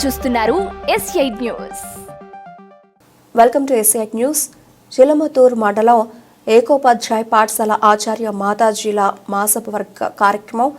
చూస్తున్నారు S eight news welcome to S eight news Chilamathur మండలం ఏకోపాధ్యాయ పాఠశాల ఆచార్య మాతాజీల మాసపు వర్గ కార్యక్రమం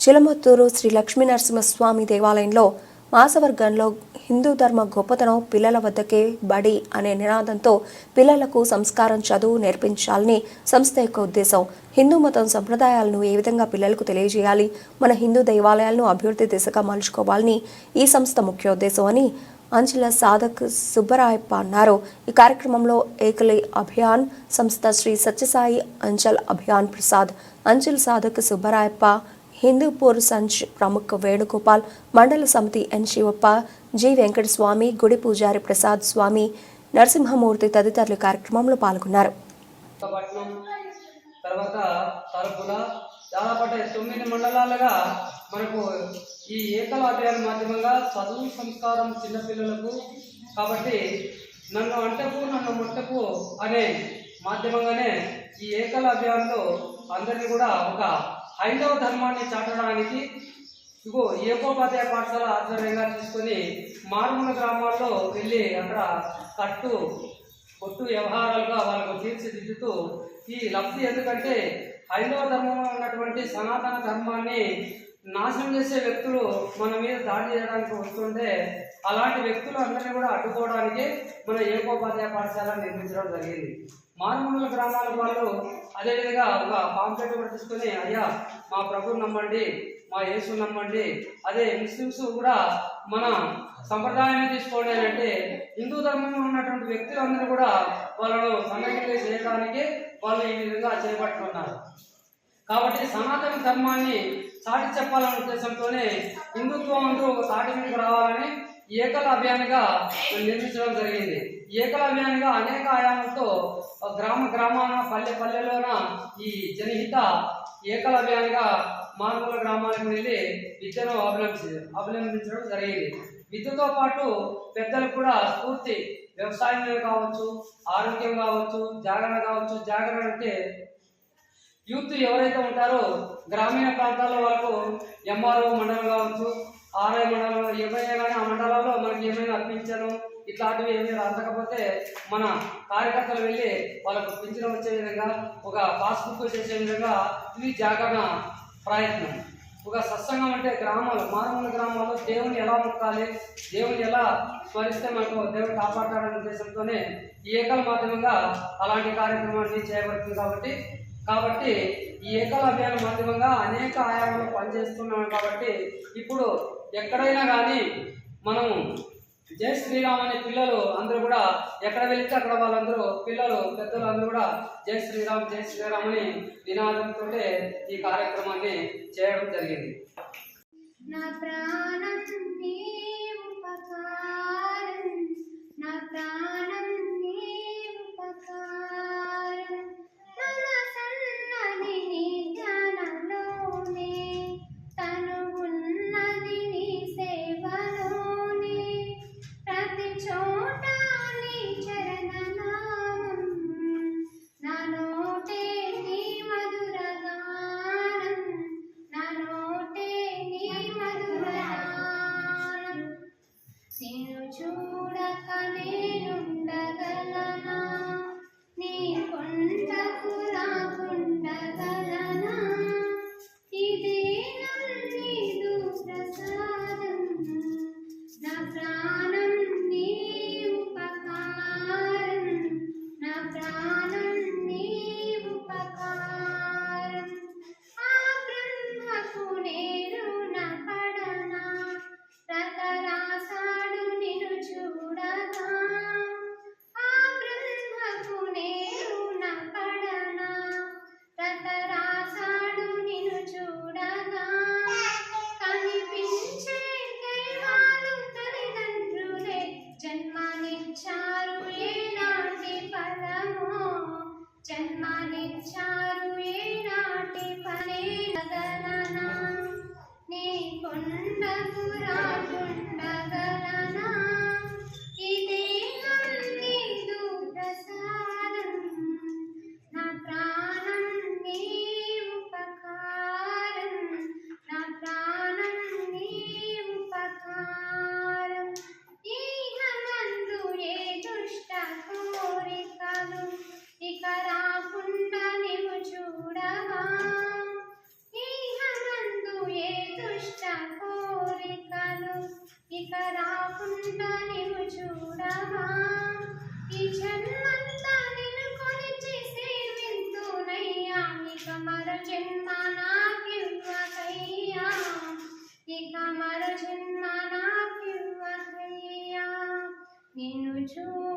చిలమతూరు శ్రీ లక్ష్మీ నరసింహస్వామి దేవాలయంలో మాసవర్గంలో హిందూ ధర్మ గొప్పతనం పిల్లల వద్దకే బడి అనే నినాదంతో పిల్లలకు సంస్కారం చదువు నేర్పించాలని సంస్థ యొక్క ఉద్దేశం. హిందూ మతం సంప్రదాయాలను ఏ విధంగా పిల్లలకు తెలియజేయాలి? మన హిందూ దేవాలయాలను అభివృద్ధి దిశగా మలుచుకోవాలని ఈ సంస్థ ముఖ్య ఉద్దేశం అని అంచుల సాధక్ సుబ్బరాయప్ప అన్నారు. ఈ కార్యక్రమంలో ఏకలి అభియాన్ సంస్థ శ్రీ సత్యసాయి అంచల్ అభియాన్ ప్రసాద్ అంచుల్ సాధక్ సుబ్బరాయప్ప హిందూపూర్ సంచ్ ప్రముఖ వేణుగోపాల్ మండల సమితి ఎన్ శివప్ప జి వెంకటస్వామి గుడి పూజారి ప్రసాద్ స్వామి నరసింహమూర్తి తదితరులు కార్యక్రమంలో పాల్గొన్నారు. తర్వాత తరపుల దాదాపు తొమ్మిది మండలాలుగా మనకు ఈ ఏకల అభియాన్ మాధ్యమంగా చదువు సంస్కారం చిన్నపిల్లలకు కాబట్టి నన్ను అంటకు నన్ను ముట్టకు అనే మాధ్యమంగానే ఈ ఏకల అభియాన్లో అందరినీ కూడా ఒక హైందవ ధర్మాన్ని చాటడానికి ఇగో ఏకోపాధ్యాయ పాఠశాల ఆధ్వర్యంగా తీసుకొని మారుమూల గ్రామాల్లో వెళ్ళి అక్కడ కట్టు కొట్టు వ్యవహారాలుగా వాళ్ళకు తీర్చిదిద్దుతూ ఈ లబ్ధి ఎందుకంటే హైందవ ధర్మంలో ఉన్నటువంటి సనాతన ధర్మాన్ని నాశనం చేసే వ్యక్తులు మన మీద దాడి చేయడానికి వస్తుంటే అలాంటి వ్యక్తులు అందరినీ కూడా అడ్డుకోవడానికి మన ఏకోపాధ్యాయ పాఠశాల నిర్మించడం జరిగింది. మారుమూల గ్రామాల వాళ్ళు అదేవిధంగా ఒక పాంప్లెట్ కూడా తీసుకొని అయ్యా మా ప్రభుని నమ్మండి మా యేసు నమ్మండి. అదే ముస్లిమ్స్ కూడా మన సంప్రదాయాన్ని తీసుకోండి అని అంటే హిందూ ధర్మంలో ఉన్నటువంటి వ్యక్తులందరూ కూడా వాళ్ళను సంఘటిత చేయడానికి వాళ్ళు ఈ విధంగా చేపట్టుకున్నారు. కాబట్టి సనాతన ధర్మాన్ని చాటి చెప్పాలనే ఉద్దేశంతోనే హిందుత్వం అంటూ ఒక తాటి మీదకి రావాలని ఏకల అభియాన్గా నిర్మించడం జరిగింది. ఏకల అభియాన్గా అనేక ఆయామంతో గ్రామ గ్రామాన పల్లె పల్లెలోన ఈ జనహిత ఏకల అభియాన్గా మారుమూల గ్రామాలకు వెళ్ళి విద్యను అవలంబించి అవలంబించడం జరిగింది. విద్యతో పాటు పెద్దలు కూడా స్ఫూర్తి వ్యవసాయం కావచ్చు ఆరోగ్యం కావచ్చు జాగరణ కావచ్చు జాగరణ అంటే యూత్ ఎవరైతే ఉంటారో గ్రామీణ ప్రాంతాల్లో వాళ్ళకు ఎంఆర్ఓ మండలం కావచ్చు ఆర్ఐ మండలం ఏమైనా కానీ ఆ మండలాల్లో మనకి ఏమైనా అర్పించడం ఇట్లాంటివి ఏమైనా అందకపోతే మన కార్యకర్తలు వెళ్ళి వాళ్ళకు పింఛనం వచ్చే విధంగా ఒక పాస్బుక్ చేసే విధంగా ఇది జాగరణ ప్రయత్నం. ఒక సత్సంగం అంటే గ్రామాలు మారుమూల గ్రామాల్లో దేవుని ఎలా మొక్కాలి దేవుని ఎలా స్మరిస్తే మనకు దేవుడు కాపాడతాడనే ఉద్దేశంతోనే ఈ ఏకల మాధ్యమంగా అలాంటి కార్యక్రమాన్ని చేయబడుతుంది కాబట్టి కాబట్టి ఈ ఏకల మాధ్యమంగా అనేక ఆయామంలో పనిచేస్తున్నాం కాబట్టి ఇప్పుడు ఎక్కడైనా కానీ మనం జై శ్రీరామ్ అనే పిల్లలు అందరూ కూడా ఎక్కడ వెళ్తే అక్కడ వాళ్ళందరూ పిల్లలు పెద్దలు అందరూ కూడా జై శ్రీరామ్ జై శ్రీరామ్ అని నినాదంతో ఈ కార్యక్రమాన్ని చేయడం జరిగింది. నా ప్రాణం నా ప్రాణం జన్మనిచ్చారు ఏనాటి పనే గగననా నీ కొండకు రాకుండా ఏ దుష్ట కోరికలు ఇక రాకుండా నేను చూడవా ఈ జన్మంతా నిన్ను కొని చేసే వింతునయ్యా. ఇక మరో జన్మ నాకివ్వకయ్యా. ఇక మరో జన్మ నాకివ్వకయ్యా. నిన్ను చూ